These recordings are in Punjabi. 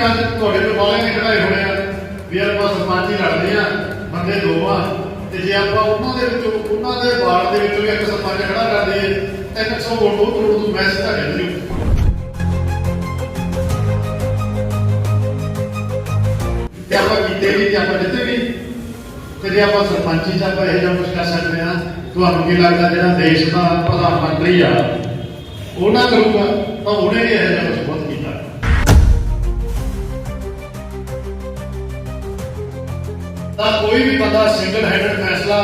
ਸਕਦੇ ਆਪਾਂ ਤੁਹਾਡੇ ਤੋਂ ਬਾਹਲੇ ਨੇ ਖੜਾਏ ਹੋਣੇ ਆ ਵੀ ਆਪਾਂ ਸਰਪੰਚ ਹੀ ਲੜਦੇ ਆ, ਬੰਦੇ ਦੋ ਆ, ਤੇ ਜੇ ਆਪਾਂ ਉਹਨਾਂ ਦੇ ਵਿੱਚੋਂ, ਉਹਨਾਂ ਦੇ ਵਾਰਡ ਦੇ ਵਿੱਚੋਂ ਇੱਕ ਸਰਪੰਚ ਖੜਾ ਕਰ ਦਈਏ 300 ਵੋਟ ਉਹ ਕਰੋੜ ਤੋਂ ਮੈਸੇਜ ਤਾਂ ਜਾਂਦੀ ਤੇ ਆਪਾਂ ਕੀਤੇ ਵੀ ਤੇ ਆਪਾਂ ਜਿੱਤੇ ਵੀ। ਤੇ ਜੇ ਆਪਾਂ ਸਰਪੰਚੀ ਚ ਆਪਾਂ ਇਹ ਜਿਹਾ ਕੁਝ ਕਰ ਸਕਦੇ ਆ, ਤੁਹਾਨੂੰ ਕੀ ਲੱਗਦਾ ਜਿਹੜਾ ਦੇਸ਼ ਦਾ ਪ੍ਰਧਾਨ ਮੰਤਰੀ ਆ, ਉਹ ਨਾ ਕਰੂਗਾ, ਤਾਂ ਉਹਨੇ ਵੀ ਇਹ ਜਿਹਾ ਤਾਂ ਕੋਈ ਵੀ ਬੰਦਾ ਸਿੰਗਲ ਹੈਂਡਡ ਫੈਸਲਾ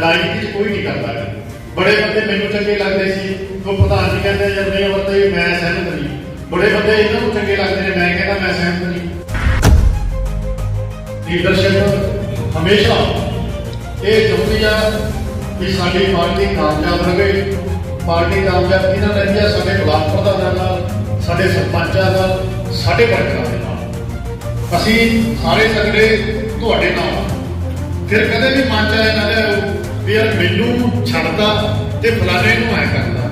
ਰਾਜਨੀਤੀ 'ਚ ਕੋਈ ਨਹੀਂ ਕਰਦਾ ਹੈ। ਬੜੇ ਬੰਦੇ ਮੈਨੂੰ ਚੰਗੇ ਲੱਗਦੇ ਸੀ, ਉਹ ਪ੍ਰਧਾਨ ਜੀ ਕਹਿੰਦੇ ਜਦ ਨਹੀਂ ਵਰਤੇ ਮੈਂ ਸਹਿਮਤ ਨਹੀਂ। ਬੜੇ ਬੰਦੇ ਇਹਨਾਂ ਨੂੰ ਚੰਗੇ ਲੱਗਦੇ ਨੇ, ਮੈਂ ਕਹਿੰਦਾ, ਮੈਂ ਸਹਿਮਤ ਨਹੀਂ। ਲੀਡਰਸ਼ਿਪ ਹਮੇਸ਼ਾ ਇਹ ਚਾਹੁੰਦੀ ਆ ਕਿ ਸਾਡੀ ਪਾਰਟੀ ਕਾਮਯਾਬ ਰਹੇ ਪਾਰਟੀ ਕਾਮਯਾਬ ਕਿਹਨਾਂ ਰਹਿੰਦੀ ਆ? ਸਾਡੇ ਬਲਾਕ ਪ੍ਰਧਾਨਾਂ ਨਾਲ ਸਾਡੇ ਸਰਪੰਚਾਂ ਨਾਲ ਸਾਡੇ ਵਰਕਰਾਂ ਦੇ ਨਾਲ। ਅਸੀਂ ਸਾਰੇ ਤਗੜੇ ਤੁਹਾਡੇ ਨਾਲ ਫਿਰ ਕਦੇ ਵੀ ਮਨ ਚ ਆਇਆ ਨਾ ਲਿਆਓ ਵੀ ਯਾਰ ਮੈਨੂੰ ਛੱਡਦਾ ਤੇ ਫਲਾਣੇ ਨੂੰ ਐ ਕਰਦਾ।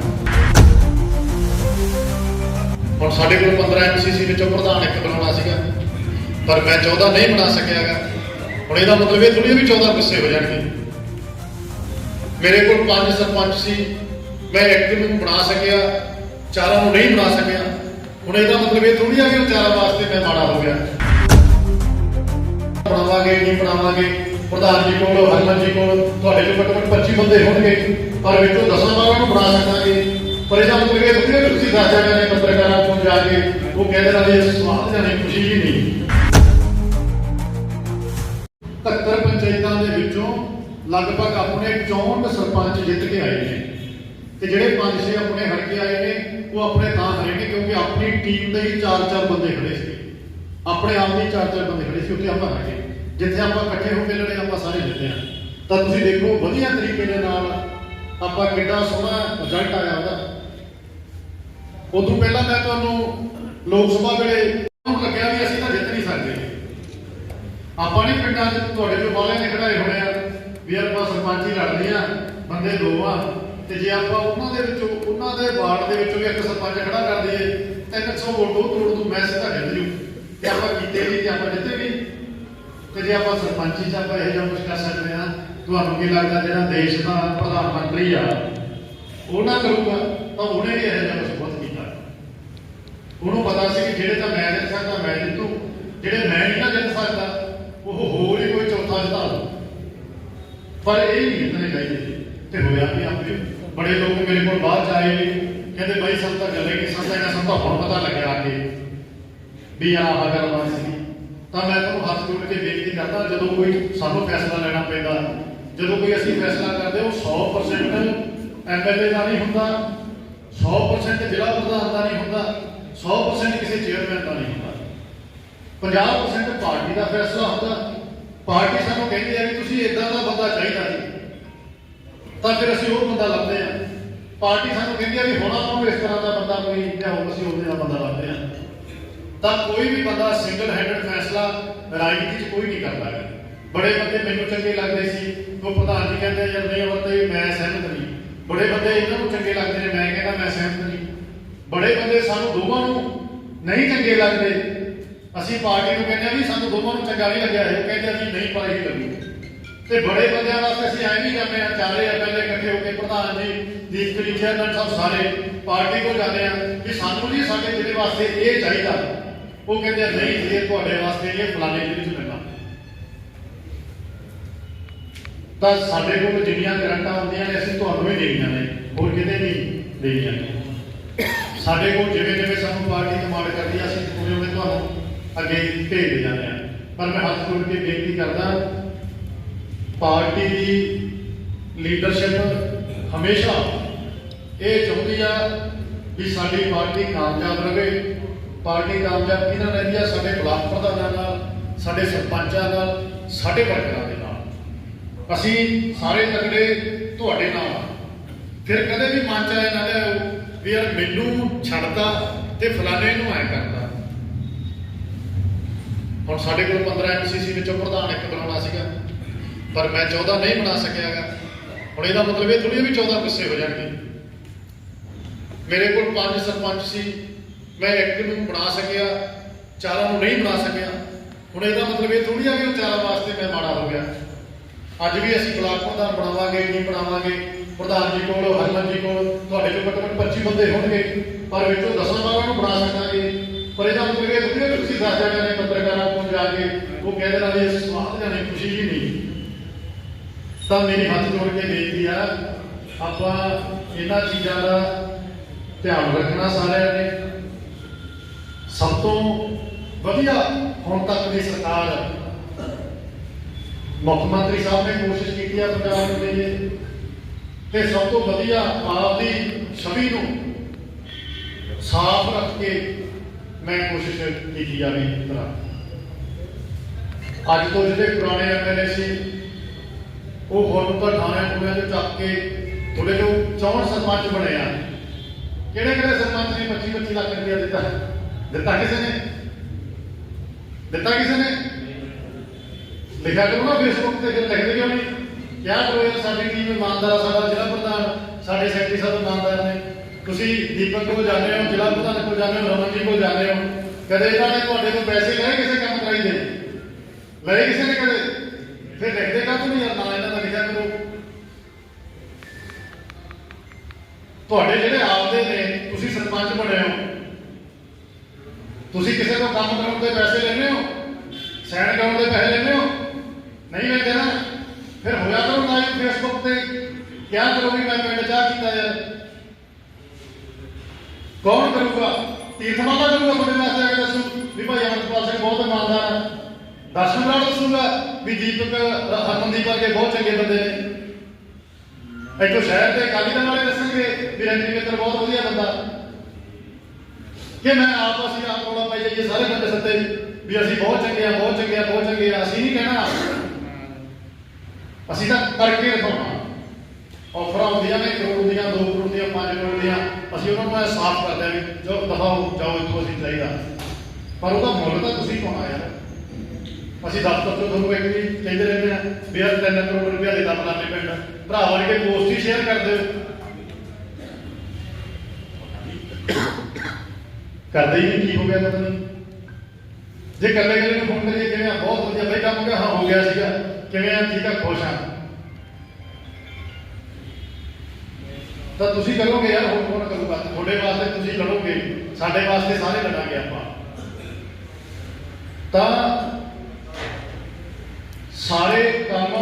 ਹੁਣ ਸਾਡੇ ਕੋਲ 15 ਐਮਸੀਸੀ ਵਿੱਚੋਂ ਪ੍ਰਧਾਨ ਇੱਕ ਬਣਾਉਣਾ ਸੀਗਾ, ਪਰ ਮੈਂ 14 ਨਹੀਂ ਬਣਾ ਸਕਿਆਗਾ। ਹੁਣ ਇਹਦਾ ਮਤਲਬ ਇਹ ਥੋੜੀ ਵੀ 14 ਗੁੱਸੇ ਹੋ ਜਾਣਗੇ। ਮੇਰੇ ਕੋਲ ਪੰਜ ਸਰਪੰਚ ਸੀ, ਮੈਂ ਇੱਕ ਨੂੰ ਬਣਾ ਸਕਿਆ, ਚਾਰਾਂ ਨੂੰ ਨਹੀਂ ਬਣਾ ਸਕਿਆ। ਹੁਣ ਇਹਦਾ ਮਤਲਬ ਇਹ ਥੋੜੀ ਆ ਕਿ ਚਾਰਾਂ ਵਾਸਤੇ ਮੈਂ ਮਾੜਾ ਹੋ ਗਿਆ। ਬਣਾਵਾਂਗੇ, ਨਹੀਂ ਬਣਾਵਾਂਗੇ। ਪ੍ਰਧਾਨ ਜੀ ਕੋਲ, ਹਰਮਨ ਜੀ ਕੋਲ, ਤੁਹਾਡੇ ਕੋਲ ਘੱਟੋ ਘੱਟ 25 ਬੰਦੇ ਹੋਣਗੇ। ਪਰ ਵਿੱਚੋਂ 10 ਬਾਰਾਂ ਨੂੰ ਬਣਾ ਸਕਾਂਗੇ। ਪਰ ਇਹਦਾ ਮਤਲਬ ਇਹ ਥੋੜੀ ਕਿ ਤੁਸੀਂ ਦੱਸ ਜਾਣਾ ਪੱਤਰਕਾਰਾਂ ਕੋਲ ਜਾ ਕੇ ਉਹ ਕਹਿੰਦੇ ਨਾਲ ਇਹ ਸਵਾਲ ਜਾਣੇ ਖੁਸ਼ੀ ਹੀ ਨਹੀਂ। 70 ਪੰਚਾਇਤਾਂ ਦੇ ਵਿੱਚੋਂ ਲਗਭਗ ਆਪਣੇ 64 ਸਰਪੰਚ ਜਿੱਤ ਕੇ ਆਏ ਨੇ। ਤੇ ਜਿਹੜੇ ਪੰਜ ਛੇ ਆਪਣੇ ਹਟ ਕੇ ਆਏ ਨੇ, ਉਹ ਆਪਣੇ ਤਾਂ ਹਰੇ ਨੇ ਕਿਉਂਕਿ ਆਪਣੀ ਟੀਮ ਦੇ ਹੀ ਚਾਰ ਚਾਰ ਬੰਦੇ ਖੜੇ ਸੀ। ਆਪਣੇ ਆਪ ਦੇ ਚਾਰ ਚਾਰ ਬੰਦੇ ਖੜੇ ਸੀ, ਉੱਥੇ ਆਪਾਂ ਹਟੇ ਜਿੱਥੇ ਆਪਾਂ ਇਕੱਠੇ ਹੋ ਕੇ ਲੜੇ, ਆਪਾਂ ਸਾਰੇ ਜਿੱਤੇ ਆ ਤਾਂ ਤੁਸੀਂ ਦੇਖੋ, ਵਧੀਆ ਤਰੀਕੇ ਦੇ ਨਾਲ ਆਪਾਂ ਕਿੰਨਾ ਸੋਹਣਾ ਰਿਜ਼ਲਟ ਆਇਆ ਉਹਦਾ। ਉਦੋਂ ਪਹਿਲਾਂ ਮੈਂ ਤੁਹਾਨੂੰ ਲੋਕ ਸਭਾ ਵੇਲੇ ਨੂੰ ਲੱਗਿਆ ਵੀ ਅਸੀਂ ਤਾਂ ਜਿੱਤ ਨਹੀਂ ਸਕਦੇ। ਆਪਾਂ ਨੇ ਪਿੰਡਾਂ 'ਚ ਤੁਹਾਡੇ ਤੋਂ ਬਾਹਲੇ ਨੇ ਖੜਾਏ ਹੋਣੇ ਆ ਵੀ ਆਪਾਂ ਸਰਪੰਚ ਹੀ ਲੜਦੇ ਆ, ਬੰਦੇ ਦੋ ਆ। ਤੇ ਜੇ ਆਪਾਂ ਉਹਨਾਂ ਦੇ ਵਿੱਚੋਂ, ਉਹਨਾਂ ਦੇ ਵਾਰਡ ਦੇ ਵਿੱਚੋਂ ਵੀ ਇੱਕ ਸਰਪੰਚ ਖੜਾ ਕਰ ਦਈਏ 300 ਵੋਟ ਉਹ ਕਰੋੜ ਤੋਂ ਮੈਸੇਜ ਤਾਂ ਜਾਂਦੀ ਤੇ ਆਪਾਂ ਕੀਤੇ ਵੀ ਤੇ ਆਪਾਂ ਜਿੱਤੇ ਤੇ ਜੇ ਆਪਾਂ ਸਰਪੰਚੀ 'ਚ ਆਪਾਂ ਇਹ ਜਿਹਾ ਕੁਝ ਕਰ ਸਕਦੇ ਆ ਤੁਹਾਨੂੰ ਕੀ ਲੱਗਦਾ ਜਿਹੜਾ ਦੇਸ਼ ਦਾ ਪ੍ਰਧਾਨ ਮੰਤਰੀ ਆ, ਉਹ ਨਾ ਕਰੂਗਾ? ਤਾਂ ਉਹਨੇ ਵੀ ਇਹ ਜਿਹਾ ਕੁਝ ਬਹੁਤ ਕੀਤਾ। ਉਹਨੂੰ ਪਤਾ ਸੀ ਕਿ ਜਿਹੜੇ ਤਾਂ ਮੈਂ ਜਿੱਤ ਸਕਦਾ, ਮੈਂ ਜਿੱਤੂ। ਜਿਹੜੇ ਮੈਂ ਨਹੀਂ ਨਾ ਜਿੱਤ ਸਕਦਾ, ਉਹ ਹੋਰ ਹੀ ਕੋਈ ਚੌਥਾ ਜਿਤਾ ਲੂ ਪਰ ਇਹ ਨਹੀਂ ਜਿੱਤਣੇ ਚਾਹੀਦੇ ਤੇ ਹੋਇਆ ਵੀ ਆਪੇ। ਬੜੇ ਲੋਕ ਮੇਰੇ ਕੋਲ ਬਾਹਰ ਜਾਏ ਨੇ ਕਹਿੰਦੇ, ਬਾਈ ਸਭ ਤਾਂ ਗੱਲੇ ਕੀ ਸੰਤਾ ਇਹਨਾਂ ਸਭ ਤਾਂ ਹੁਣ ਪਤਾ ਲੱਗਿਆ ਆ ਕੇ ਵੀ ਆਹ ਆਹ ਗੱਲ ਸੀ ਤੁਹਾਨੂੰ ਬੇਨਤੀ ਕਰਦਾ, ਜਦੋਂ ਕੋਈ ਸਾਨੂੰ ਫੈਸਲਾ ਲੈਣਾ ਪੈਂਦਾ, ਜਦੋਂ ਕੋਈ ਅਸੀਂ ਫੈਸਲਾ ਕਰਦੇ, ਉਹ 100% ਐਮਐਲਏ ਦਾ ਨਹੀਂ ਹੁੰਦਾ 100% ਜ਼ਿਲ੍ਹਾ ਪ੍ਰਧਾਨ ਦਾ ਨਹੀਂ ਹੁੰਦਾ 100% ਕਿਸੇ ਚੇਅਰਮੈਨ ਦਾ ਨਹੀਂ ਹੁੰਦਾ। 50% ਪਾਰਟੀ ਦਾ ਫੈਸਲਾ ਹੁੰਦਾ। ਪਾਰਟੀ ਸਾਨੂੰ ਕਹਿੰਦੀ ਹੈ ਕਿ ਤੁਸੀਂ ਇਦਾਂ ਦਾ ਬੰਦਾ ਚਾਹੀਦਾ ਜੀ। ਤਾਂ ਫਿਰ ਅਸੀਂ ਉਹ ਬੰਦਾ ਲੱਭਦੇ ਆ ਪਾਰਟੀ ਸਾਨੂੰ ਕਹਿੰਦੀ ਹੈ ਵੀ ਹੁਣ ਆਪਾਂ ਨੂੰ ਇਸ ਤਰ੍ਹਾਂ ਦਾ ਬੰਦਾ ਕੋਈ ਲਿਆਓ ਅਸੀਂ ਉਹਦੇ ਦਾ ਬੰਦਾ ਲੱਭਦੇ ਆ ਤਾਂ ਕੋਈ ਵੀ ਬੰਦਾ ਸਿੰਗਲ ਹੈਂਡਡ ਫੈਸਲਾ ਰਾਜਨੀਤੀ 'ਚ ਕੋਈ ਨਹੀਂ ਕਰਦਾ ਹੈ ਬੜੇ ਬੰਦੇ ਮੈਨੂੰ ਚੰਗੇ ਲੱਗਦੇ ਸੀ, ਉਹ ਪ੍ਰਧਾਨ ਜੀ ਕਹਿੰਦੇ ਜਦ ਨਹੀਂ ਵਰਤੇ ਮੈਂ ਸਹਿਮਤ ਨਹੀਂ। ਬੜੇ ਬੰਦੇ ਇਹਨਾਂ ਨੂੰ ਚੰਗੇ ਲੱਗਦੇ ਨੇ, ਮੈਂ ਕਹਿੰਦਾ ਮੈਂ ਸਹਿਮਤ ਨਹੀਂ। ਬੜੇ ਬੰਦੇ ਸਾਨੂੰ ਦੋਵਾਂ ਨੂੰ ਨਹੀਂ ਚੰਗੇ ਲੱਗਦੇ। ਅਸੀਂ ਪਾਰਟੀ ਨੂੰ ਕਹਿੰਦੇ ਆ ਵੀ ਸਾਨੂੰ ਦੋਵਾਂ ਨੂੰ ਚੰਗਾ ਨਹੀਂ ਲੱਗਿਆ, ਇਹ ਕਹਿੰਦੇ ਅਸੀਂ ਨਹੀਂ ਪਰ ਇਹੀ ਲੱਗੀ। ਤੇ ਬੜੇ ਬੰਦਿਆਂ ਵਾਸਤੇ ਅਸੀਂ ਐਂ ਨਹੀਂ ਜਾਂਦੇ ਆ, ਚਾਰੇ ਐਮਐਲਏ ਇਕੱਠੇ ਹੋ ਕੇ ਪ੍ਰਧਾਨ ਜੀ, ਦੀਪ ਜੀ ਚੇਅਰਮੈਨ ਸਾਹਿਬ ਸਾਰੇ ਪਾਰਟੀ ਕੋਲ ਜਾਂਦੇ ਆ ਕਿ ਸਾਨੂੰ ਜੀ ਸਾਡੇ ਜ਼ਿਲ੍ਹੇ ਵਾਸਤੇ ਇਹ ਚਾਹੀਦਾ। ਉਹ ਕਹਿੰਦੇ ਨਹੀਂ ਜੀ ਇਹ ਤੁਹਾਡੇ ਵਾਸਤੇ ਇਹ ਫਲਾਣੇ ਜ਼ਿਲ੍ਹੇ 'ਚ ਮਿਲਣਾ। ਤਾਂ ਸਾਡੇ ਕੋਲ ਜਿੰਨੀਆਂ ਗਰੰਟਾਂ ਹੁੰਦੀਆਂ ਨੇ, ਅਸੀਂ ਤੁਹਾਨੂੰ ਹੀ ਦੇਣੀਆਂ ਨੇ, ਹੋਰ ਕਿਤੇ ਨਹੀਂ ਦੇਣੀਆਂ ਨੇ। ਸਾਡੇ ਕੋਲ ਜਿਵੇਂ ਜਿਵੇਂ ਸਾਨੂੰ ਪਾਰਟੀ ਕਮਾਂਡ ਕਰਦੀ ਆ, ਅਸੀਂ ਉਵੇਂ ਉਵੇਂ ਤੁਹਾਨੂੰ ਅੱਗੇ ਭੇਜਦੇ ਜਾਂਦੇ ਆ। ਪਰ ਮੈਂ ਹੱਥ ਜੋੜ ਕੇ ਬੇਨਤੀ ਕਰਦਾ, ਪਾਰਟੀ ਦੀ ਲੀਡਰਸ਼ਿਪ ਹਮੇਸ਼ਾ ਇਹ ਚਾਹੁੰਦੀ ਆ ਵੀ ਸਾਡੀ ਪਾਰਟੀ ਕਾਮਯਾਬ ਰਹੇ। ਪਾਰਟੀ ਕਾਮਯਾਬ ਕਿਹਨਾਂ ਰਹਿੰਦੀ ਆ ਸਾਡੇ ਬਲਾਕ ਪ੍ਰਧਾਨਾਂ ਨਾਲ, ਸਾਡੇ ਸਰਪੰਚਾਂ ਨਾਲ, ਸਾਡੇ ਵਰਕਰਾਂ ਦੇ ਨਾਲ। ਅਸੀਂ ਸਾਰੇ ਤਕੜੇ ਤੁਹਾਡੇ ਨਾਲ ਫਿਰ ਕਦੇ ਵੀ ਮਨ ਚ ਆਇਆ ਨਾ ਲਿਆਓ ਵੀ ਯਾਰ ਮੈਨੂੰ ਛੱਡਦਾ ਤੇ ਫਲਾਣੇ ਨੂੰ ਐ ਕਰਦਾ ਹੁਣ ਸਾਡੇ ਕੋਲ 15 ਐਮਸੀਸੀ ਵਿੱਚੋਂ ਪ੍ਰਧਾਨ ਇੱਕ ਬਣਾਉਣਾ ਸੀਗਾ। ਪਰ ਮੈਂ 14 ਨਹੀਂ ਬਣਾ ਸਕਿਆਗਾ। ਹੁਣ ਇਹਦਾ ਮਤਲਬ ਇਹ ਥੋੜੀ ਵੀ 14 ਗੁੱਸੇ ਹੋ ਜਾਣਗੇ। ਮੇਰੇ ਕੋਲ ਪੰਜ ਸਰਪੰਚ ਸੀ ਮੈਂ ਇੱਕ ਨੂੰ ਬਣਾ ਸਕਿਆ, ਚਾਰਾਂ ਨੂੰ ਨਹੀਂ ਬਣਾ ਸਕਿਆ। ਹੁਣ ਇਹਦਾ ਮਤਲਬ ਇਹ ਥੋੜੀ ਆ ਕਿ ਉਹ ਚਾਰਾਂ ਵਾਸਤੇ ਮੈਂ ਮਾੜਾ ਹੋ ਗਿਆ। ਅੱਜ ਵੀ ਅਸੀਂ ਬਲਾਕ ਪ੍ਰਧਾਨ ਬਣਾਵਾਂਗੇ ਨਹੀਂ ਬਣਾਵਾਂਗੇ? ਪ੍ਰਧਾਨ ਜੀ ਕੋਲ, ਹਰਮਨ ਜੀ ਕੋਲ, ਤੁਹਾਡੇ ਕੋਲ ਘੱਟੋ ਘੱਟ 25 ਬੰਦੇ ਹੋਣਗੇ। ਪਰ ਵਿੱਚੋਂ ਦਸਾਂ ਬਾਰਾਂ ਨੂੰ ਬਣਾ ਸਕਾਂਗੇ। ਪਰ ਇਹਦਾ ਮਤਲਬ ਇਹ ਥੋੜੀ ਕਿ ਤੁਸੀਂ ਦਸ ਜਣਿਆਂ ਪੱਤਰਕਾਰਾਂ ਕੋਲ ਜਾ ਕੇ, ਉਹ ਕਹਿ ਦੇਣਾ ਵੀ ਇਸ ਸਵਾਦ ਜਾਣੀ ਖੁਸ਼ੀ ਹੀ ਨਹੀਂ। ਤਾਂ ਮੇਰੀ ਹੱਥ ਜੋੜ ਕੇ ਬੇਨਤੀ ਆ, ਆਪਾਂ ਇਹਨਾਂ ਚੀਜ਼ਾਂ ਦਾ ਧਿਆਨ ਰੱਖਣਾ ਸਾਰਿਆਂ ਨੇ। ਤੋਂ ਵਧੀਆ ਹੁਣ ਤੱਕ ਦੀ ਸਰਕਾਰ ਮੁੱਖ ਮੰਤਰੀ ਸਾਹਿਬ ਨੇ ਕੋਸ਼ਿਸ਼ ਕੀਤੀ ਆ ਪੰਜਾਬ ਦੇ ਲਈ ਤੇ ਸਭ ਤੋਂ ਵਧੀਆ ਆਪ ਦੀ ਛਵੀ ਨੂੰ ਸਾਫ਼ ਰੱਖ ਕੇ ਮੈਂ ਕੋਸ਼ਿਸ਼ ਕੀਤੀ ਜਾਵੇ ਤਰ੍ਹਾਂ। ਅੱਜ ਤੋਂ ਜਿਹੜੇ ਪੁਰਾਣੇ ਐਮਐਲਏ ਸੀ, ਉਹ ਹੁਣ ਤਾਂ ਥਾਣੇ ਟੂਣਿਆਂ ਦੇ ਚੱਕ ਕੇ ਥੋੜੇ ਜੋ 64 ਸਰਪੰਚ ਬਣੇ ਆ। ਕਿਹੜੇ ਕਿਹੜੇ ਸਰਪੰਚ ਨੇ 25 25 ਲੱਖ ਰੁਪਇਆ ਦਿੱਤਾ ਦਿੱਤਾ ਕਿਸੇ ਨੇ? ਦਿੱਤਾ ਕਿਸੇ ਨੇ? ਲਿਖਿਆ ਕਰੋ ਨਾ ਫੇਸਬੁੱਕ ਤੇ ਫਿਰ ਲਿਖਦੇ ਕਿਉਂ ਨਹੀਂ? ਕਿਆ ਕਰੋ ਸਾਡੀ ਟੀਮ ਇਮਾਨਦਾਰ ਆ, ਸਾਡਾ ਜ਼ਿਲ੍ਹਾ ਪ੍ਰਧਾਨ ਸਾਡੇ ਸੈਕਟਰੀ ਸਾਹਿਬ ਇਮਾਨਦਾਰ ਨੇ। ਤੁਸੀਂ ਦੀਪਕ ਕੋਲ ਜਾਂਦੇ ਹੋ ਜ਼ਿਲ੍ਹਾ ਪ੍ਰਧਾਨ ਕੋਲ ਜਾਂਦੇ ਹੋ ਰਮਨ ਜੀ ਕੋਲ ਜਾਂਦੇ ਹੋ। ਕਦੇ ਇਹਨਾਂ ਨੇ ਤੁਹਾਡੇ ਤੋਂ ਪੈਸੇ ਲਏ ਕਿਸੇ ਕੰਮ ਕਰਾਈ ਦੇ? ਲਏ ਕਿਸੇ ਨੇ ਕਦੇ? ਫਿਰ ਲਿਖਦੇ ਕਾ ਨਹੀਂ ਯਾਰ ਨਾ ਇਹਨਾਂ ਦਾ ਲਿਖਿਆ ਕਰੋ। ਤੁਹਾਡੇ ਜਿਹੜੇ ਆਪਦੇ ਨੇ ਤੁਸੀਂ ਸਰਪੰਚ ਬਣੇ ਹੋ ਤੁਸੀਂ ਕਿਸੇ ਤੋਂ ਕੰਮ ਕਰਨ ਦੇ ਪੈਸੇ ਲੈਂਦੇ ਹੋ? ਸਾਈਨ ਕਰਨ ਦੇ ਪੈਸੇ ਲੈਂਦੇ ਹੋ? ਨਹੀਂ ਲੈਂਦੇ ਨਾ। ਫਿਰ ਹੋਇਆ ਕਰੋ ਲਾਈਵ ਫੇਸਬੁੱਕ ਤੇ। ਕਿਆ ਕਰੋ ਵੀ ਮੈਂ ਪਿੰਡ ਚਾਹ ਕੀਤਾ ਯਾਰ। ਕੌਣ ਕਰੂਗਾ? ਤੀਰਥਮਾਲਾ ਕਰੂਗਾ ਤੁਹਾਡੇ ਵਾਸਤੇ, ਆ ਕੇ ਦੱਸੂ। ਵੀ ਭਾਈ ਅਮਰਪਾਲ ਸਿੰਘ ਬਹੁਤ ਇਮਾਨਦਾਰ ਹੈ ਦਰਸ਼ਨ ਨਾਲ ਦੱਸੂਗਾ ਵੀ ਦੀਪਕ, ਹਰਮਨਦੀਪ ਵਰਗੇ ਬਹੁਤ ਚੰਗੇ ਬੰਦੇ ਨੇ। ਇੱਥੋਂ ਸ਼ਹਿਰ ਦੇ ਕਾਲੀ ਦਲ ਵਾਲੇ ਦੱਸਣਗੇ ਵੀ ਰਣਜੀਤ ਮਿੱਤਰ ਬਹੁਤ ਵਧੀਆ ਬੰਦਾ। ਕਿ ਮੈਂ ਆਪ ਅਸੀਂ ਆਪ ਕੋਲ ਪਾਈ ਜਾਈਏ, ਸਾਰੇ ਬੰਦੇ ਸੱਤੇ ਵੀ ਅਸੀਂ ਬਹੁਤ ਚੰਗੇ ਆ, ਬਹੁਤ ਚੰਗੇ ਆ, ਬਹੁਤ ਚੰਗੇ ਆ, ਅਸੀਂ ਨਹੀਂ ਕਹਿਣਾ। ਅਸੀਂ ਤਾਂ ਕਰਕੇ ਦਿਖਾਉਣਾ। ਆਫਰਾਂ ਹੁੰਦੀਆਂ ਨੇ, ਕਰੋੜ ਦੀਆਂ 2 ਕਰੋੜ ਦੀਆਂ 5 ਕਰੋੜ ਦੀਆਂ ਅਸੀਂ ਉਹਨਾਂ ਨੂੰ ਸਾਫ਼ ਕਰਦੇ ਆ ਵੀ ਜੋ ਦਿਖਾਓ, ਜਾਓ ਇੱਥੋਂ ਅਸੀਂ ਚਾਹੀਦਾ। ਪਰ ਉਹਦਾ ਮੁੱਲ ਤਾਂ ਤੁਸੀਂ ਪਾਉਣਾ ਯਾਰ। ਅਸੀਂ ਦਫ਼ਤਰ ਤੋਂ ਤੁਹਾਨੂੰ ਇੱਕ ਵੀ ਕਹਿੰਦੇ ਰਹਿੰਦੇ ਆ, ਵੀ ਯਾਰ 3 ਕਰੋੜ ਰੁਪਇਆ ਦੇ ਦਾਮ ਲਾਣੇ ਪਿੰਡ। ਭਰਾ ਵਰ ਕੇ ਪੋਸਟ ਹੀ ਸ਼ੇਅਰ ਕਰ ਦਿਓ। ਕਰਦੇ ਹੀ ਨਹੀਂ, ਕੀ ਹੋ ਗਿਆ ਪਤਾ ਨਹੀਂ ਜੇ ਕੱਲੇ ਕੱਲੇ ਨੂੰ ਫੋਨ ਕਰੀਏ ਕਿਵੇਂ ਆ, ਬਹੁਤ ਵਧੀਆ ਬਈ, ਕੰਮ ਹੋ ਗਿਆ ਹਾਂ, ਹੋ ਗਿਆ ਸੀਗਾ। ਕਿਵੇਂ ਆ, ਠੀਕ ਆ, ਖੁਸ਼ ਆ? ਤਾਂ ਤੁਸੀਂ ਕਰੋਗੇ ਯਾਰ, ਹੋਰ ਕੌਣ ਕਰੂਗਾ? ਤੁਹਾਡੇ ਵਾਸਤੇ ਤੁਸੀਂ ਲੜੋਗੇ, ਸਾਡੇ ਵਾਸਤੇ ਸਾਰੇ ਲੜਾਂਗੇ ਆਪਾਂ। ਤਾਂ ਸਾਰੇ ਕੰਮ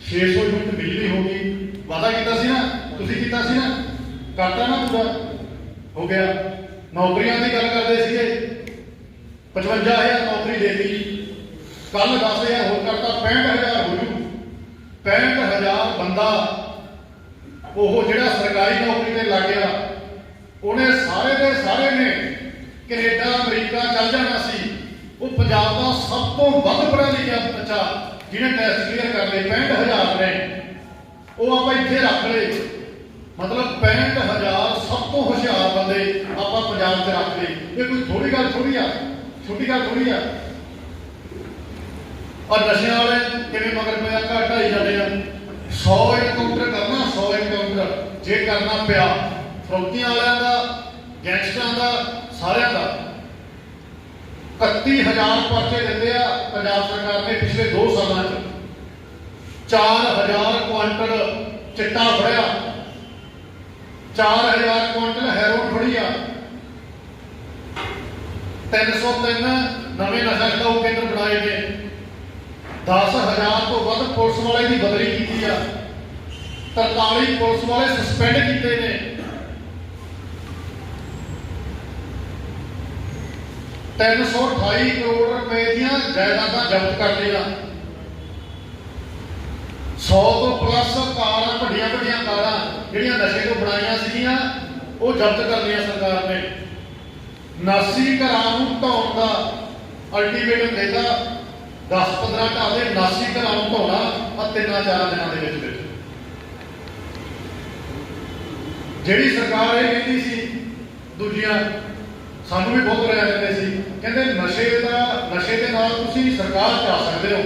600 ਯੂਨਿਟ ਬਿਜਲੀ ਹੋ ਗਈ। ਵਾਦਾ ਕੀਤਾ ਸੀ ਨਾ? ਤੁਸੀਂ ਕੀਤਾ ਸੀ ਨਾ? ਕਰਤਾ ਨਾ ਪੂਰਾ? ਹੋ ਗਿਆ। ਨੌਕਰੀਆਂ ਦੀ ਗੱਲ ਕਰਦੇ ਸੀਗੇ। 55000 ਨੌਕਰੀ ਦੇ ਦਿੱਤੀ। ਕੱਲ 10000 ਹੋਰ ਕਰਤਾ 65000 ਹੋ ਜੂ। 65000 ਬੰਦਾ ਉਹ ਜਿਹੜਾ ਸਰਕਾਰੀ ਨੌਕਰੀ ਤੇ ਲੱਗ ਗਿਆ, ਉਹਨੇ ਸਾਰੇ ਦੇ ਸਾਰੇ ਨੇ ਕੈਨੇਡਾ, ਅਮਰੀਕਾ ਚੱਲ ਜਾਣਾ ਸੀ। ਉਹ ਪੰਜਾਬ ਦਾ ਸਭ ਤੋਂ ਵੱਧ ਪੜ੍ਹਿਆ ਲਿਖਿਆ ਬੱਚਾ ਜਿਹਨੇ ਟੈਸਟ ਕਲੀਅਰ ਕਰ ਲਏ 65000 ਨੇ। ਉਹ ਆਪਾਂ ਇੱਥੇ ਰੱਖ ਲਏ ਮਤਲਬ 65000 ਸਭ ਤੋਂ ਹੁਸ਼ਿਆਰ ਆਪਾਂ ਪੰਜਾਬ 'ਚ ਰੱਖ ਲਏ ਇਹ ਕੋਈ ਥੋੜੀ ਗੱਲ ਥੋੜੀ ਆ, ਛੋਟੀ ਗੱਲ ਥੋੜੀ ਆ। ਔਰ ਨਸ਼ਿਆਂ ਵਾਲੇ ਕਿਵੇਂ ਮਗਰ ਪਿਆ ਘਾਟਾ ਜਾਂਦੇ ਆ। 100 ਐਨਕਾਊਂਟਰ ਕਰਨਾ 100 ਐਨਕਾਊਂਟਰ ਜੇ ਕਰਨਾ ਪਿਆ, ਫਰੌਤੀਆਂ ਵਾਲਿਆਂ ਦਾ, ਗੈਂਗਸਟਰਾਂ ਦਾ, ਸਾਰਿਆਂ ਦਾ। 31000 ਪਰਚੇ ਦਿੰਦੇ ਆ ਪੰਜਾਬ ਸਰਕਾਰ ਨੇ ਪਿਛਲੇ 2 ਸਾਲਾਂ 'ਚ। 4000 ਕੁਆਂਟਲ ਚਿੱਟਾ ਫੜਿਆ। 4000 ਕੁਆਂਟਲ ਹੈਰੋਨ ਫੜੀ ਆ। 303 ਨਵੇਂ ਨਸ਼ਾ ਛਡਾਊ ਕੇਂਦਰ ਬਣਾਏ ਨੇ 10000 ਤੋਂ ਵੱਧ ਪੁਲਿਸ ਵਾਲੇ ਦੀ ਬਦਲੀ ਕੀਤੀ ਆ। 43 ਪੁਲਿਸ ਵਾਲੇ ਸਸਪੈਂਡ ਕੀਤੇ ਨੇ। ਤਿੰਨ ਸੌ ਅਠਾਈ ਕਰੋੜ ਰੁਪਏ ਦੀਆਂ ਜਾਇਦਾਦਾਂ ਜ਼ਬਤ ਕਰ ਲਈਆਂ। 100 ਤੋਂ ਪਲੱਸ ਕਾਰਾਂ ਵੱਡੀਆਂ ਜਿਹੜੀਆਂ ਨਸ਼ੇ ਤੋਂ ਬਣਾਈਆਂ ਸੀਗੀਆਂ, ਉਹ ਜ਼ਬਤ ਕਰ ਲਈਆਂ ਸਰਕਾਰ ਨੇ। ਨਾਸੀ ਘਰਾਂ ਨੂੰ ਢਾਉਣ ਦਾ ਅਲਟੀਮੇਟਮ ਦੇਦਾ 10 15 ਢਾਹ ਦੇ ਨਾਸੀ ਘਰਾਂ ਨੂੰ ਢਾਉਣਾ ਆ ਤਿੰਨਾਂ ਚਾਰਾਂ ਦਿਨਾਂ ਦੇ ਵਿੱਚ ਵਿੱਚ ਜਿਹੜੀ ਸਰਕਾਰ ਇਹ ਕਹਿੰਦੀ ਸੀ, ਦੂਜੀਆਂ, ਸਾਨੂੰ ਵੀ ਬਹੁਤ ਰਿਆ ਦਿੰਦੇ ਸੀ, ਕਹਿੰਦੇ ਨਸ਼ੇ ਦਾ, ਨਸ਼ੇ ਦੇ ਨਾਲ ਤੁਸੀਂ ਸਰਕਾਰ ਚ ਸਕਦੇ ਹੋ,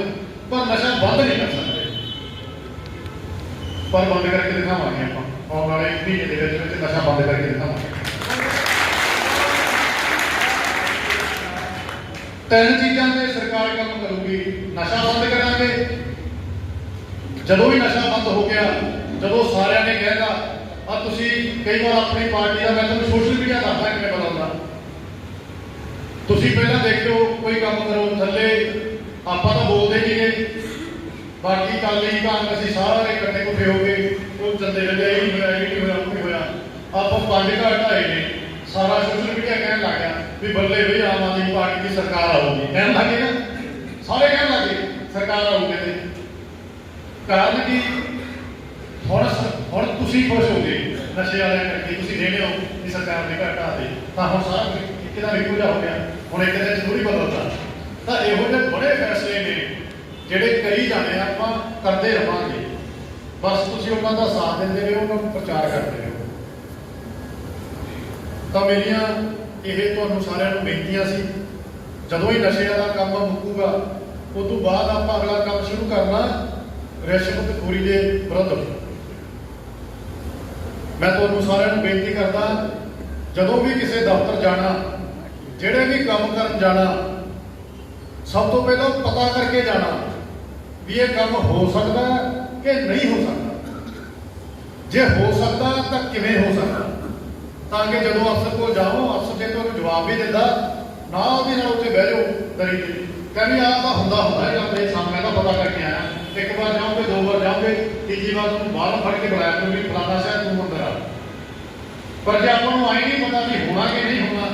ਪਰ ਨਸ਼ਾ ਬੰਦ ਨਹੀਂ ਕਰ ਸਕਦੇ। ਪਰ ਬੰਦ ਕਰਕੇ ਦਿਖਾਵਾਂਗੇ ਆਪਾਂ। ਆਉਣ ਵਾਲੇ ਮਹੀਨੇ ਦੇ ਵਿੱਚ ਵਿੱਚ ਨਸ਼ਾ ਬੰਦ ਕਰਕੇ ਦਿਖਾਵਾਂਗੇ। ਤਿੰਨ ਚੀਜ਼ਾਂ ਤੇ ਸਰਕਾਰ ਕੰਮ ਕਰੂਗੀ। ਨਸ਼ਾ ਬੰਦ ਕਰਾਂਗੇ। ਜਦੋਂ ਵੀ ਨਸ਼ਾ ਬੰਦ ਹੋ ਗਿਆ, ਜਦੋਂ ਸਾਰਿਆਂ ਨੇ ਕਹਿਤਾ ਆ ਤੁਸੀਂ ਕਈ ਵਾਰ ਆਪਣੀ ਪਾਰਟੀ ਦਾ, ਮੈਂ ਤੁਹਾਨੂੰ ਸੋਸ਼ਲ ਮੀਡੀਆ ਦੱਸਦਾ ਕਿਵੇਂ ਬਦਲਦਾ ਤੁਸੀਂ ਪਹਿਲਾਂ ਦੇਖਿਓ, ਕੋਈ ਕੰਮ ਕਰੋ ਥੱਲੇ, ਆਪਾਂ ਤਾਂ ਬੋਲਦੇ ਨਹੀਂਗੇ। ਬਾਕੀ ਕਾਲੀ ਕਾਂਗਰਸੀ ਸਾਰੇ ਇਕੱਠੇ ਕੁੱਠੇ ਹੋ ਗਏ ਉਹ ਚੰਦੇ ਇਹ ਹੋਇਆ ਇਹ ਹੋਇਆ ਉਹ ਹੋਇਆ? ਆਪਾਂ ਪੰਜ ਘਰ ਢਾਏ ਨੇ ਸਾਰਾ ਸੋਸ਼ਲ ਮੀਡੀਆ ਕਹਿਣ ਲੱਗ ਵੀ ਬੱਲੇ ਵੀ ਆਮ ਆਦਮੀ ਪਾਰਟੀ ਦੀ ਸਰਕਾਰ ਆਊਗੀ। ਕਹਿਣ ਲੱਗੇ ਨਾ? ਸਾਰੇ ਕਹਿਣ ਲੱਗੇ ਸਰਕਾਰ ਆਊਗੀ ਤੇ। ਕਾਰਨ ਕੀ? ਹੁਣ ਹੁਣ ਤੁਸੀਂ ਖੁਸ਼ ਹੋ ਗਏ ਨਸ਼ੇ ਵਾਲਿਆਂ ਕਰਕੇ ਤੁਸੀਂ ਦੇਣੇ ਹੋ ਕਿ ਸਰਕਾਰ ਨੇ ਘਟਾ ਦੇ ਤਾਂ ਹੁਣ ਸਾਰਾ ਕੁਝ ਇੱਕਦਮ ਇੱਕੋ ਜਿਹਾ ਹੋ ਗਿਆ ਹੁਣ ਇੱਕ ਦਿਨ ਚ ਬਦਲਦਾ। ਤਾਂ ਇਹੋ ਜਿਹੇ ਬੜੇ ਫੈਸਲੇ ਨੇ ਜਿਹੜੇ ਕਈ ਜਾਣੇ ਆ, ਆਪਾਂ ਕਰਦੇ ਰਹਾਂਗੇ ਬਸ ਤੁਸੀਂ ਉਹਨਾਂ ਦਾ ਸਾਥ ਦਿੰਦੇ ਰਹੋ, ਉਹਨਾਂ ਨੂੰ ਪ੍ਰਚਾਰ ਕਰਦੇ ਰਹੋ। ਤਾਂ ਮੇਰੀਆਂ ਇਹ ਤੁਹਾਨੂੰ ਸਾਰਿਆਂ ਨੂੰ ਬੇਨਤੀਆਂ ਸੀ, ਜਦੋਂ ਹੀ ਨਸ਼ਿਆਂ ਦਾ ਕੰਮ ਮੁੱਕੂਗਾ ਉਸ ਤੋਂ ਬਾਅਦ ਆਪਾਂ ਅਗਲਾ ਕੰਮ ਸ਼ੁਰੂ ਕਰਨਾ ਰਿਸ਼ਵਤਖੋਰੀ ਦੇ ਵਿਰੁੱਧ। ਮੈਂ ਤੁਹਾਨੂੰ ਸਾਰਿਆਂ ਨੂੰ ਬੇਨਤੀ ਕਰਦਾ, ਜਦੋਂ ਵੀ ਕਿਸੇ ਦਫ਼ਤਰ ਜਾਣਾ, ਜਿਹੜੇ ਵੀ ਕੰਮ ਕਰਨ ਜਾਣਾ, ਸਭ ਤੋਂ ਪਹਿਲਾਂ ਪਤਾ ਕਰਕੇ ਜਾਣਾ ਵੀ ਇਹ ਕੰਮ ਹੋ ਸਕਦਾ ਹੈ ਕਿ ਨਹੀਂ ਹੋ ਸਕਦਾ। ਜੇ ਹੋ ਸਕਦਾ ਤਾਂ ਕਿਵੇਂ ਹੋ ਸਕਦਾ? ਤਾਂ ਕਿ ਜਦੋਂ ਅਫਸਰ ਕੋਲ ਜਾਓ ਅਫਸਰ ਜੇ ਤੁਹਾਨੂੰ ਜਵਾਬ ਵੀ ਦਿੰਦਾ, ਨਾ ਉਹਦੇ ਨਾਲ ਉੱਥੇ ਬਹਿ ਜਾਓ ਦਰੀ ਤੇ। ਕਹਿੰਦੇ ਆ ਤਾਂ ਹੁੰਦਾ ਹੁੰਦਾ ਇਹ ਕੰਮ ਸਾਹਮਣੇ ਦਾ ਪਤਾ ਕਰਕੇ ਆਇਆ। ਇੱਕ ਵਾਰ ਜਾਓਗੇ, ਦੋ ਵਾਰ ਜਾਓਗੇ, ਤੀਜੀ ਵਾਰ ਤੁਹਾਨੂੰ ਬਾਹਰੋਂ ਫੜ ਕੇ ਬੁਲਾਇਆ ਕਰੋ ਵੀ ਫਲਾਣਾ ਸ਼ਾਇਦ ਤੂੰ ਅੰਦਰ ਆ। ਪਰ ਜੇ ਆਪਾਂ ਨੂੰ ਆਈ ਨਹੀਂ ਪਤਾ ਵੀ ਹੋਣਾ ਕਿ ਨਹੀਂ ਹੋਣਾ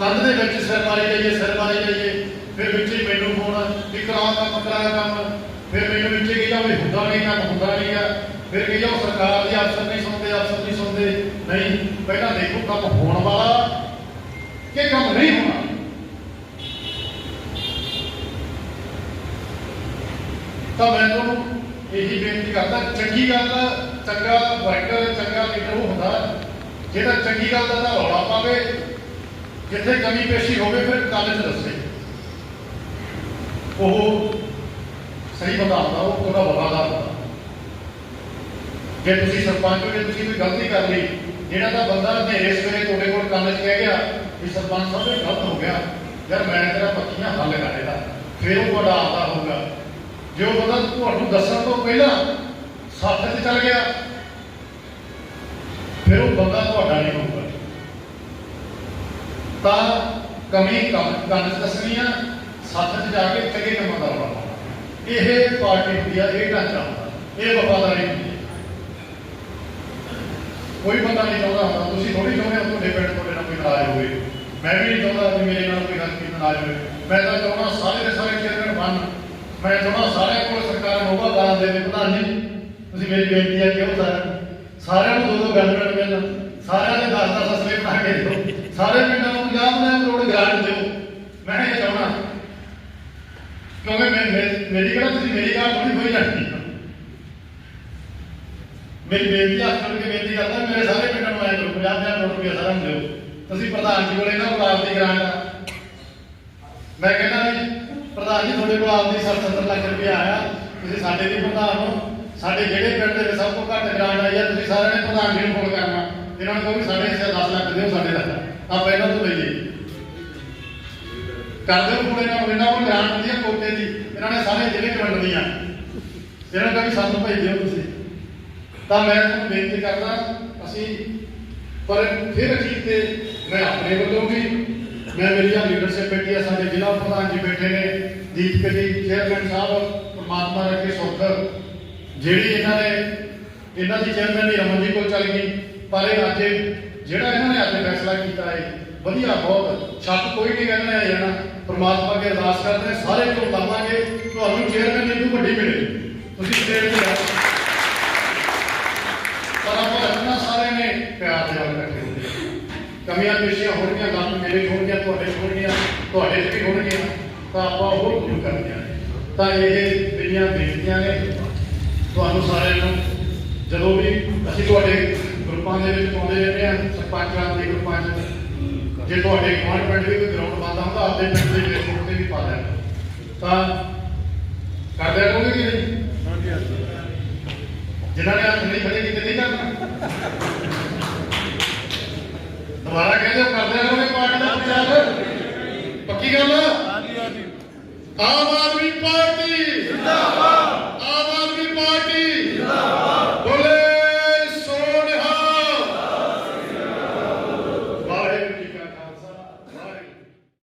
ਕੰਧ ਦੇ ਵਿੱਚ ਸਿਰ ਮਾਰੀ ਜਾਈਏ, ਸਿਰ ਮਾਰੀ ਜਾਈਏ, ਫਿਰ ਵਿੱਚ ਹੀ ਮੈਨੂੰ ਫੋਨ ਵੀ ਕਰਾ ਕੰਮ ਕਰਾ ਕੰਮ। ਕਹੀਦਾ ਹੁੰਦਾ ਨਹੀਂ ਆ। ਫਿਰ ਕਹੀਦਾ ਉਹ ਸਰਕਾਰ ਦੇ ਅਫਸਰ ਨਹੀਂ ਸੁਣਦੇ ਅਫਸਰ ਨਹੀਂ ਸੁਣਦੇ, ਨਹੀਂ, ਪਹਿਲਾਂ ਦੇਖੋ ਕੰਮ ਹੋਣ ਵਾਲਾ ਕਿ ਕੰਮ ਨਹੀਂ ਹੋਣਾ। ਤਾਂ ਮੈਂ ਤੁਹਾਨੂੰ ਇਹੀ ਬੇਨਤੀ ਕਰਦਾ, ਚੰਗੀ ਗੱਲ ਦਾ ਚੰਗਾ ਵਰਕਰ ਚੰਗਾ ਲੀਡਰ ਉਹ ਹੁੰਦਾ, ਜਿਹੜਾ ਚੰਗੀ ਗੱਲ ਦਾ ਤਾਂ ਰੌਲਾ ਪਾਵੇ, ਜਿੱਥੇ ਕਮੀ ਪੇਸ਼ੀ ਹੋਵੇ, ਫਿਰ ਕਾਲਜ ਦੱਸੇ। ਉਹ ਸਹੀ ਬੰਦਾ ਹੁੰਦਾ ਉਹ ਉਹਦਾ ਵਫਾਦਾਰ ਹੁੰਦਾ। ਜੇ ਤੁਸੀਂ ਸਰਪੰਚ ਹੋ, ਜੇ ਤੁਸੀਂ ਕੋਈ ਗਲਤੀ ਕਰ ਲਈ, ਜਿਹੜਾ ਤਾਂ ਬੰਦਾ ਹਨੇਰੇ ਸਵੇਰੇ ਤੁਹਾਡੇ ਕੋਲ ਕੰਮ 'ਚ ਕਹਿ ਗਿਆ ਵੀ ਸਰਪੰਚ ਸਾਹਿਬ, ਇਹ ਗਲਤ ਹੋ ਗਿਆ। ਯਾਰ ਮੈਂ ਤੇਰਾ ਪੱਕੀਆਂ ਹੱਲ ਕਰ ਦੇਦਾ ਫਿਰ ਉਹ ਤੁਹਾਡਾ ਆਪਦਾ ਹੋਊਗਾ। ਜੇ ਉਹ ਬੰਦਾ ਤੁਹਾਨੂੰ ਦੱਸਣ ਤੋਂ ਪਹਿਲਾਂ ਸਾਥ ਤੇ ਚੱਲ ਗਿਆ, ਫਿਰ ਉਹ ਬੰਦਾ ਤੁਹਾਡਾ ਨਹੀਂ ਹੋਊਗਾ। ਤਾਂ ਕਮੀ ਕੰਮ ਕੰਨ ਦੱਸਣੀ ਆ, ਸੱਥ 'ਚ ਜਾ ਕੇ ਚੰਗੇ ਕੰਮਾਂ ਦਾ ਰੌਲਾ ਇਹ ਪਾਰਟੀ ਹੁੰਦੀ ਆ, ਇਹ ਢਾਂਚਾ ਇਹ ਵਫਾਦਾਰੀ ਕੋਈ ਬੰਦਾ ਨਹੀਂ ਚਾਹੁੰਦਾ ਹੁੰਦਾ, ਤੁਸੀਂ ਥੋੜੀ ਚਾਹੁੰਦੇ ਹੋ ਤੁਹਾਡੇ ਪਿੰਡ ਤੁਹਾਡੇ ਨਾਲ ਕੋਈ ਨਾਰਾਜ਼ ਹੋਵੇ। ਮੈਂ ਵੀ ਨਹੀਂ ਚਾਹੁੰਦਾ ਕਿ ਮੇਰੇ ਨਾਲ ਕੋਈ ਗੱਲ ਨਾਰਾਜ਼ ਹੋਵੇ। ਮੈਂ ਤਾਂ ਚਾਹੁੰਦਾ ਸਾਰੇ ਦੇ ਸਾਰੇ ਚੇਅਰਮੈਨ ਬਣ। ਮੈਂ ਚਾਹੁੰਦਾ ਸਾਰਿਆਂ ਕੋਲ ਸਰਕਾਰ ਨੋਵਾ ਗਾਲਾਂ ਦੇ ਪ੍ਰਧਾਨ ਜੀ, ਤੁਸੀਂ ਮੇਰੀ ਬੇਨਤੀ ਹੈ ਕਿ ਉਹ ਸਾਰਿਆਂ ਸਾਰਿਆਂ ਨੂੰ ਦੋ ਦੋ ਗਨਮੈਨ ਮਿਲਣ ਸਾਰਿਆਂ ਦੇ 10 10 ਅਸਲੇ ਬਣਾ ਕੇ ਦਿਓ। ਸਾਰੇ ਪਿੰਡਾਂ ਨੂੰ 50 ਕਰੋੜ ਗ੍ਰਾਂਟ ਦਿਓ। ਮੈਂ ਕਿਉਂਕਿ ਮੈਂ ਮੇਰੀ ਕਿਹੜਾ ਤੁਸੀਂ ਮੇਰੀ ਗੱਲ ਥੋੜੀ ਹੋਈ ਜਾਂਦੀ ਮੇਰੀ ਬੇਨਤੀ ਹੱਥ ਕੇ ਬੇਨਤੀ ਕਰਦਾ, ਮੇਰੇ ਸਾਰੇ ਪਿੰਡਾਂ ਨੂੰ ਆਇਆ ਕਰੋ 50 50 ਰੁਪਏ ਸਾਰਾ ਨੂੰ ਦਿਓ ਤੁਸੀਂ ਪ੍ਰਧਾਨ ਜੀ ਕੋਲੇ ਨਾ ਕੋਲ ਆਪਦੀ ਮੈਂ ਕਹਿੰਦਾ ਵੀ ਪ੍ਰਧਾਨ ਜੀ, ਤੁਹਾਡੇ ਕੋਲ ਆਪਦੀ 70 ਲੱਖ ਰੁਪਏ ਆਇਆ। ਤੁਸੀਂ ਸਾਡੇ ਵੀ ਪ੍ਰਧਾਨ ਹੋ। ਸਾਡੇ ਜਿਹੜੇ ਪਿੰਡ ਦੇ ਸਭ ਤੋਂ ਘੱਟ ਗ੍ਰਾਂਟ ਆਈ ਆ, ਤੁਸੀਂ ਸਾਰਿਆਂ ਨੇ ਪ੍ਰਧਾਨ ਜੀ ਨੂੰ ਫੋਨ ਕਰਨਾ। ਇਹਨਾਂ ਨੂੰ ਕਹੋ ਵੀ ਸਾਡੇ ਹਿੱਸੇ 10 ਲੱਖ ਦਿਓ, ਸਾਡੇ ਦਾ। ਆ ਪਹਿਲਾਂ ਤੋਂ ਲਈਏ। ਕਰਦੇ ਹੋ, ਕੋਲੇ ਨਾਲ ਇਹਨਾਂ ਕੋਲ ਗ੍ਰਾਂਟ ਹੁੰਦੀ ਸਾਰੇ ਜ਼ਿਲ੍ਹੇ ਚ ਵੰਡਣੀਆਂ ਇਹਨਾਂ ਨੂੰ ਵੀ ਸਾਨੂੰ ਭੇਜ ਦਿਓ ਤੁਸੀਂ। ਤਾਂ ਮੈਂ ਤੁਹਾਨੂੰ ਬੇਨਤੀ ਕਰਦਾ, ਅਸੀਂ ਪਰ ਫਿਰ ਅਖੀਰ ਤੇ ਮੈਂ ਆਪਣੇ ਵੱਲੋਂ ਵੀ, ਮੈਂ ਮੇਰੀਆਂ ਲੀਡਰਸ਼ਿਪ ਬੈਠੀ ਆ, ਸਾਡੇ ਜ਼ਿਲ੍ਹਾ ਪ੍ਰਧਾਨ ਜੀ ਬੈਠੇ ਨੇ ਦੀਪਕ ਜੀ ਚੇਅਰਮੈਨ ਸਾਹਿਬ, ਪਰਮਾਤਮਾ ਰੱਖੇ ਸੁੱਖ। ਜਿਹੜੀ ਇਹਨਾਂ ਨੇ, ਇਹਨਾਂ ਦੀ ਚੇਅਰਮੈਨ ਦੀ ਰਮਨ ਜੀ ਕੋਲ ਚੱਲ ਗਈ, ਪਰ ਇਹ ਅੱਜ ਜਿਹੜਾ ਇਹਨਾਂ ਨੇ ਅੱਜ ਫੈਸਲਾ ਕੀਤਾ ਹੈ ਵਧੀਆ ਬਹੁਤ। ਸ਼ੱਕ ਕੋਈ ਨਹੀਂ ਕਹਿੰਦਾ ਹੈ ਜਾਣਾ। ਪਰਮਾਤਮਾ ਅੱਗੇ ਅਰਦਾਸ ਕਰਦੇ ਹਾਂ ਸਾਰੇ ਕੋਲ ਲਾਵਾਂਗੇ ਤੁਹਾਨੂੰ ਚੇਅਰਮੈਨ ਦੀ ਨੂੰ ਵੱਡੀ ਮਿਲੇ ਤੁਸੀਂ ਸਟੇਟ ਤੇ ਆਓ ਪਰ ਆਪਾਂ ਰੱਖਣਾ ਸਾਰੇ ਨੇ ਪਿਆਰ ਦੇ ਨਾਲ ਇਕੱਠੇ ਹੁੰਦੇ ਆ। ਕਮੀਆਂ ਪੇਸ਼ੀਆਂ ਹੋਣਗੀਆਂ ਗੱਲ ਮੇਰੇ 'ਚ ਹੋਣਗੀਆਂ ਤੁਹਾਡੇ 'ਚ ਹੋਣਗੀਆਂ ਤੁਹਾਡੇ 'ਚ ਵੀ ਹੋਣਗੀਆਂ ਤਾਂ ਆਪਾਂ ਉਹ ਦੂਰ ਕਰਨੀਆਂ ਨੇ। ਤਾਂ ਇਹ ਮੇਰੀਆਂ ਬੇਨਤੀਆਂ ਨੇ ਤੁਹਾਨੂੰ ਸਾਰਿਆਂ ਨੂੰ ਜਦੋਂ ਵੀ ਅਸੀਂ ਤੁਹਾਡੇ ਗਰੁੱਪਾਂ ਦੇ ਵਿੱਚ ਪਾਉਂਦੇ ਰਹਿੰਦੇ ਆ ਸਰਪੰਚਾਂ ਦੇ ਗਰੁੱਪਾਂ 'ਚ ਜੇ ਤੁਹਾਡੇ ਗਵਾਂਢ ਪਿੰਡ ਵੀ ਕੋਈ ਗਰਾਊਂਡ ਬੰਦਾ ਹੁੰਦਾ ਆਪਦੇ ਪਿੰਡ ਦੇ ਫੇਸਬੁੱਕ ਤੇ ਵੀ ਪਾ ਦਿਆ ਕਰੋ। ਤਾਂ ਕਰਦੇ ਰਹੋਗੇ ਕਿ ਨਹੀਂ ਜਿਨ੍ਹਾਂ ਨੇ ਹੱਥ ਨਹੀਂ ਖੜੇ ਕੀਤੇ ਨਹੀਂ ਕਰਨਾ ਦੁਬਾਰਾ ਕਹਿੰਦੇ ਕਰਦੇ ਰਹੋਗੇ ਪਾਰਟੀ ਦਾ ਪ੍ਰਚਾਰ ਪੱਕੀ ਗੱਲ?